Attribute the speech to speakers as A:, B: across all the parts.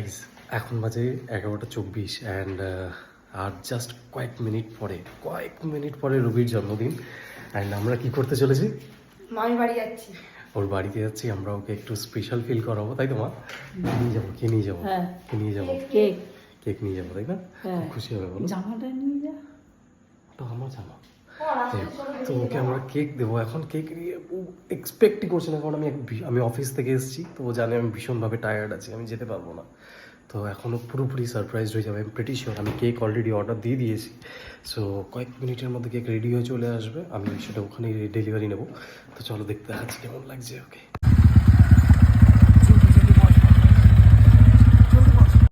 A: Guys এখন বাজে এগারোটা চব্বিশ অ্যান্ড আর জাস্ট কয়েক মিনিট পরে কয়েক মিনিট পরে রবির জন্মদিন। অ্যান্ড আমরা কি করতে চলেছি?
B: মামি বাড়ি যাচ্ছি।
A: ওর বাড়িতে যাচ্ছি আমরা ওকে একটু স্পেশাল ফিল করাবো তাই তো মা? নিয়ে যাব কে নিয়ে যাব? কে নিয়ে যাব?
C: কেক।
A: কেক। নিয়ে যাব তাই না?
C: হ্যাঁ।
A: খুশি হবে বলো।
C: জামাটা নিয়ে যা।
A: ওটা আমার জামা। তো ওকে আমরা কেক দেবো। এখন কেক এক্সপেক্টই করছি না, কারণ আমি আমি অফিস থেকে এসেছি, তো ও জানে আমি ভীষণভাবে টায়ার্ড আছি, আমি যেতে পারব না। তো এখনও পুরোপুরি সারপ্রাইজ হয়ে যাবে আমি প্রেটি শিওর আমি কেক অলরেডি অর্ডার দিয়ে দিয়েছি। সো কয়েক মিনিটের মধ্যে কেক রেডি হয়ে চলে আসবে, আমি সেটা ওখানে ডেলিভারি নেব। তো চলো দেখতে আজ কেমন লাগছে ওকে।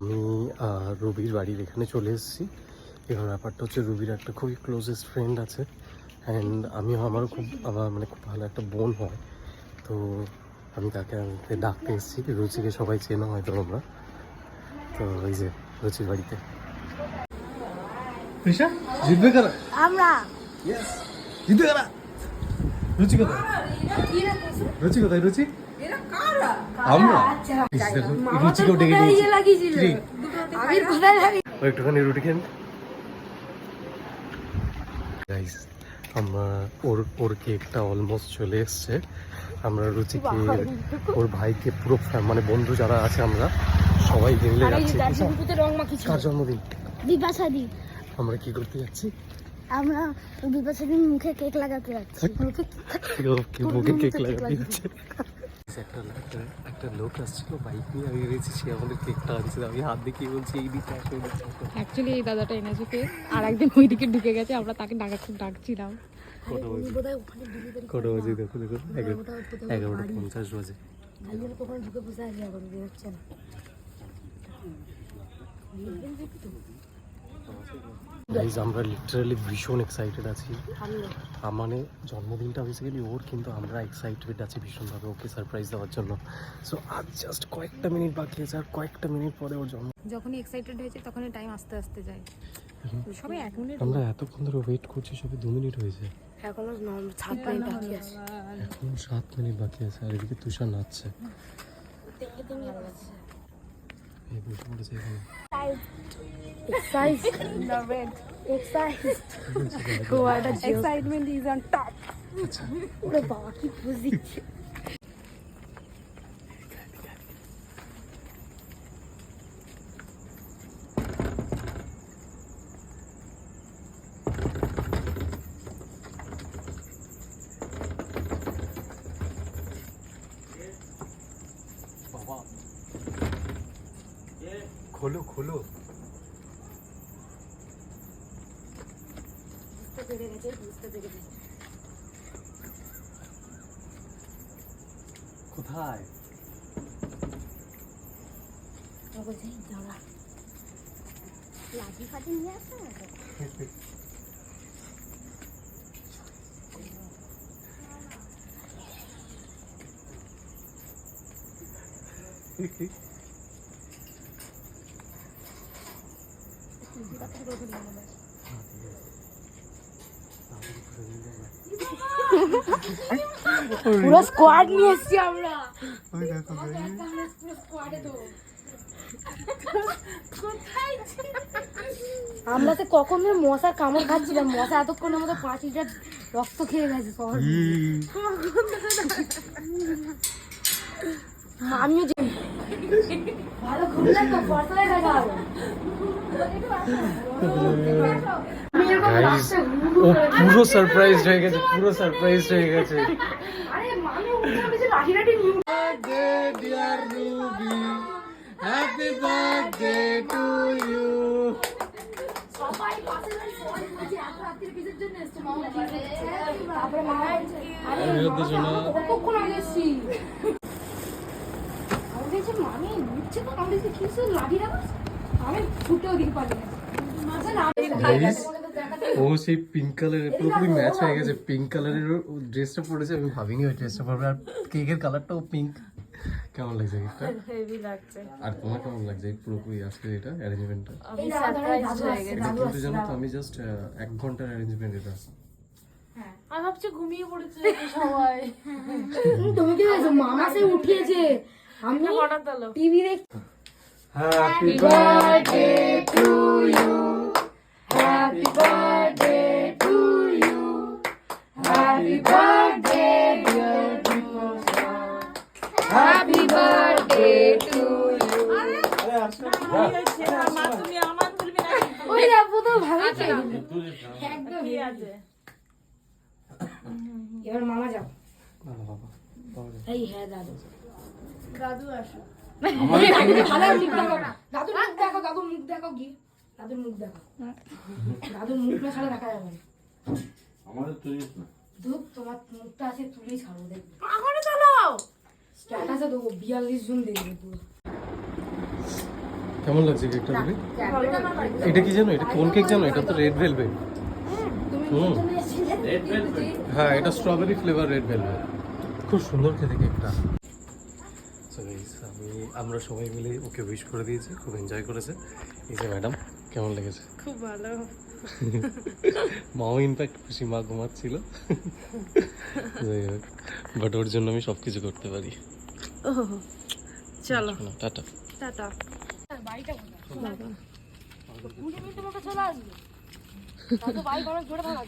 A: আমি রবির বাড়ির এখানে চলে এসেছি। এবার ব্যাপারটা হচ্ছে রুবির একটা খুবই ক্লোজেস্ট ফ্রেন্ড আছে। অ্যান্ড আমিও আমারও খুব আমার মানে খুব ভালো একটা বোন হয়। তো আমি তাকে আমাকে ডাকতে এসেছি। রুচিকে সবাই চেনো হয়তো আমরা তো ওই যে রুচির বাড়িতে। ঋষা জিতবে কারা
B: আমরা।
A: জিতবে কারা রুচি কোথায়? রুচি কোথায় রুচি? আমরা? রুচিকেও ডেকে নিয়েছি। একটুখানি রুটি খেন গাইস আমরা ওর ওর কেকটা অলমোস্ট চলে এসছে। আমরা রুচিকে ওর ভাইকে পুরো মানে বন্ধু যারা আছে আমরা সবাই মিলে যাচ্ছি। কার জন্মদিন?
D: বিপাশাদি
A: আমরা কি করতে যাচ্ছি?
D: আমরা বিপাশাদির মুখে কেক লাগাতে যাচ্ছি।
A: মুখে কেক লাগাতে যাচ্ছে। একটা একটা একটা লোক আসছিল বাইক নিয়ে আমি ভেবেছি সে আমাদের কেকটা আনছে আমি হাত দেখিয়ে বলছি এই দিকে আসো এই দিকে আসো।
E: অ্যাকচুয়ালি এই দাদাটা এনেছে কেক আর একদিন ওইদিকে ঢুকে গেছে আমরা তাকে ডাকাচ্ছি ডাকছিলাম।
A: কটা বাজে দেখো দেখো এগারোটা পঞ্চাশ বাজে।
B: ঢুকে বসে আছি এখন বেরোচ্ছে না
A: গাইজ আমরা লিটারালি ভীষণ এক্সাইটেড আছি। মানে জন্মদিনটা বেসিক্যালি ওর কিন্তু আমরা এক্সাইটেড আছি ভীষণভাবে ওকে সারপ্রাইজ দেওয়ার জন্য। সো আজ জাস্ট কয়েকটা মিনিট বাকি আছে আর কয়েকটা মিনিট পরে ওর জন্ম
E: যখনই এক্সাইটেড হয়েছে তখনই টাইম আস্তে আস্তে যায়। সবাই এক মিনিট
A: আমরা এতক্ষণ ধরে ওয়েট করছি সবে দু মিনিট হয়েছে।
B: এখনও সাত মিনিট বাকি আছে।
A: এখনও সাত মিনিট বাকি আছে আর এদিকে তুষার নাচছে। এই বসে পড়েছে এখানে।
E: Exercise. the Excitement
B: is on top. पूरा
A: बाकी पुजी खोलो
B: खोलो পেরে গেছে বুঝতে পেরে গেছে।
A: কোথায়?
B: বলছে দাঁড়া।
D: লাঠি ফাটি নিয়ে তো?
B: পুরো স্কোয়াড নিয়ে এসেছি আমরা।
A: ওই দেখো
B: আমরা তো কখন ধরে মশার কামড় খাচ্ছিলাম মশা এতক্ষণ আমাদের পাঁচ লিটার রক্ত খেয়ে গেছে শহর আমিও যে ভালো ঘুরলে তো দেখা হবে
A: ও পুরো সারপ্রাইজ হয়ে গেছে পুরো সারপ্রাইজ হয়ে গেছে
B: আরে লাঠি লাঠি
A: হ্যাপি বার্থডে টু ইউ
B: সবাই পাশে দাঁড়িয়ে সবাই এত রাত্রির কিসের জন্য এসছো? মামা তারপরে মামা বলছে, আরে মামা, কতক্ষণ আগে এসছি? আমি বলছি, মামি, উঠছে তো? আমি বলছি, লাঠি রাখো? আমি ছুটে ওদিকে পালিয়ে মাঝে না-
A: Guys, ও সেই পিঙ্ক কালারের পুরোপুরি ম্যাচ হয়ে গেছে। পিঙ্ক কালারের ড্রেসটা পরেছে আমি ভাবিনি ওই ড্রেসটা পরবে। আর কেকের কালারটাও পিঙ্ক কেমন লাগছে
E: হেভি লাগছে।
A: আর তোমার কেমন লাগছে? পুরোপুরি আজকে এটা অ্যারেঞ্জমেন্টটা
E: আমি সারপ্রাইজ হয়ে গেছি।
A: কিন্তু জানো তো আমি জাস্ট এক ঘণ্টার অ্যারেঞ্জমেন্ট এটা।
E: আমি ভাবছি ঘুমিয়ে পড়েছে সবাই
B: তুমি কি ভেবেছো? মামা সে উঠিয়েছে। আমি
E: হঠাৎ হলো
B: টিভি দেখ
A: হ্যাপি বার্থডে
B: এবার মামা যাও। এই হ্যাঁ দাদু দাদু আসো দাদুর মুখ দেখো দাদুর মুখ দেখো দাদুর মুখ দেখো কি দাদুর মুখ দেখো দাদুর মুখ না ছাড়া দেখা যাবে
C: আমাদের তুলিস না
B: ধূপ তোমার মুখটা আছে তুলেই ছাড়বো দেখবে পাহাড়ে চলো স্ট্যাটাসে দেবো বিয়াল্লিশ জন দেখবে পুরো
A: কেমন লাগছে কেকটা দিদি এটা কি জানো? এটা কোন কেক জানো? এটা তো রেড ভেলভেট হুম। হ্যাঁ এটা স্ট্রবেরি ফ্লেভার রেড ভেলভেট খুব সুন্দর খেতে কেকটা আমি আমরা সবাই মিলে ওকে উইশ করে দিয়েছি। খুব এনজয় করেছে। এই যে ম্যাডাম কেমন লেগেছে?
E: খুব ভালো।
A: মাও ইনফ্যাক্ট খুশি মা ঘুমাচ্ছিল। যাই হোক বাট ওর জন্য আমি সব কিছু করতে পারি।
E: চলো
A: টাটা।
E: টাটা।
B: কুড়ি মিনিটের মধ্যে চলে আসবে। বাইক অনেক জোরে ভাড়া